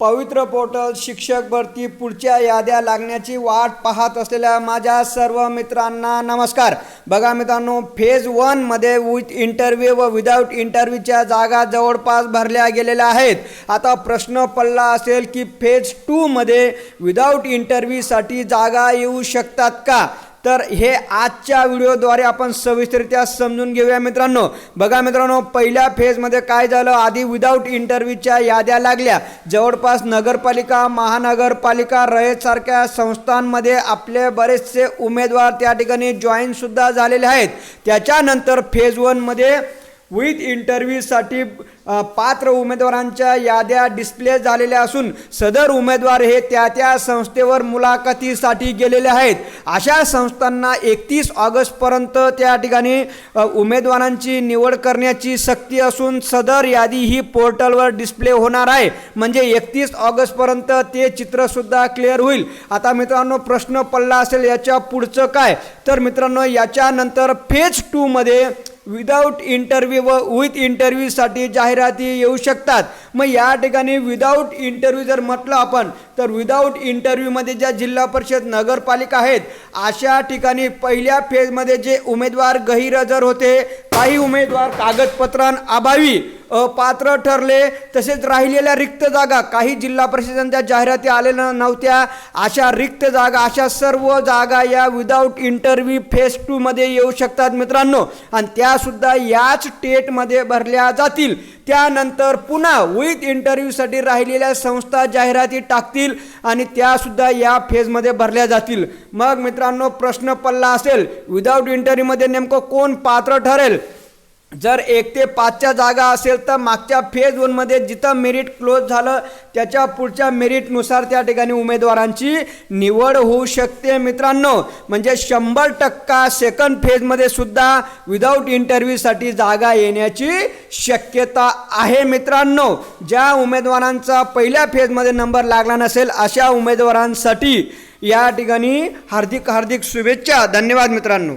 पवित्र पोर्टल शिक्षक भरती पुढच्या याद्या लागण्याची वाट पाहत असलेल्या माझ्या सर्व मित्रांना नमस्कार. बघा मित्रांनो फेज वनमध्ये विथ इंटरव्ह्यू व विदाऊट इंटरव्ह्यूच्या जागा जवळपास भरल्या गेलेल्या आहेत. आता प्रश्न पडला असेल की फेज टूमध्ये विदाऊट इंटरव्ह्यूसाठी जागा येऊ शकतात का? तर हे आजच्या व्हिडिओद्वारे आपण सविस्तरित्या समजून घेऊया मित्रांनो. बघा मित्रांनो पहिल्या फेजमध्ये काय झालं? आधी विदाऊट इंटरव्ह्यूच्या याद्या लागल्या. जवळपास नगरपालिका महानगरपालिका रयतसारख्या संस्थांमध्ये आपले बरेचसे उमेदवार त्या ठिकाणी जॉईनसुद्धा झालेले आहेत. त्याच्यानंतर फेज वनमध्ये विथ इंटरव्ह्यूसाठी पात्र उमेदवारांच्या याद्या डिस्प्ले झालेल्या असून सदर उमेदवार हे त्या त्या संस्थेवर मुलाखतीसाठी गेलेले आहेत. अशा संस्थांना एकतीस ऑगस्टपर्यंत त्या ठिकाणी उमेदवारांची निवड करण्याची सक्ती असून सदर यादी ही पोर्टलवर डिस्प्ले होणार आहे. म्हणजे एकतीस ऑगस्टपर्यंत ते चित्रसुद्धा क्लिअर होईल. आता मित्रांनो प्रश्न पडला असेल याच्या पुढचं काय? तर मित्रांनो याच्यानंतर फेज टूमध्ये विदाऊट इंटरव्ह्यू व विथ इंटरव्ह्यूसाठी जाहिराती येऊ शकतात. मग या ठिकाणी विदाऊट इंटरव्ह्यू जर म्हटलं आपण तर विदाऊट इंटरव्ह्यूमध्ये ज्या जिल्हा परिषद नगरपालिका आहेत अशा ठिकाणी पहिल्या फेजमध्ये जे उमेदवार गैरहजर होते काही उमेदवार कागदपत्रांअभावी अपात्र ठरले. तसेच राहिलेल्या रिक्त जागा काही जिल्हा परिषदांच्या जाहिराती आलेल्या नव्हत्या अशा रिक्त जागा अशा सर्व जागा या विदाऊट इंटरव्ह्यू फेस टूमध्ये येऊ शकतात मित्रांनो. आणि त्यासुद्धा याच टेटमध्ये भरल्या जातील. त्यानंतर पुन्हा विथ इंटरव्ह्यूसाठी राहिलेल्या संस्था जाहिराती टाकतील आणि त्यासुद्धा या फेजमध्ये भरल्या जातील. मग मित्रांनो प्रश्न पडला असेल विदाऊट इंटरव्ह्यूमध्ये नेमकं कोण पात्र ठरेल? जर एक ते पाचच्या जागा असेल तर मागच्या फेज वनमध्ये जिथं मेरिट क्लोज झालं त्याच्या पुढच्या मेरिटनुसार त्या ठिकाणी उमेदवारांची निवड होऊ शकते मित्रांनो. म्हणजे शंभर टक्का सेकंड फेजमध्ये सुद्धा विदाऊट इंटरव्ह्यूसाठी जागा येण्याची शक्यता आहे मित्रांनो. ज्या उमेदवारांचा पहिल्या फेजमध्ये नंबर लागला नसेल अशा उमेदवारांसाठी या ठिकाणी हार्दिक हार्दिक शुभेच्छा. धन्यवाद मित्रांनो.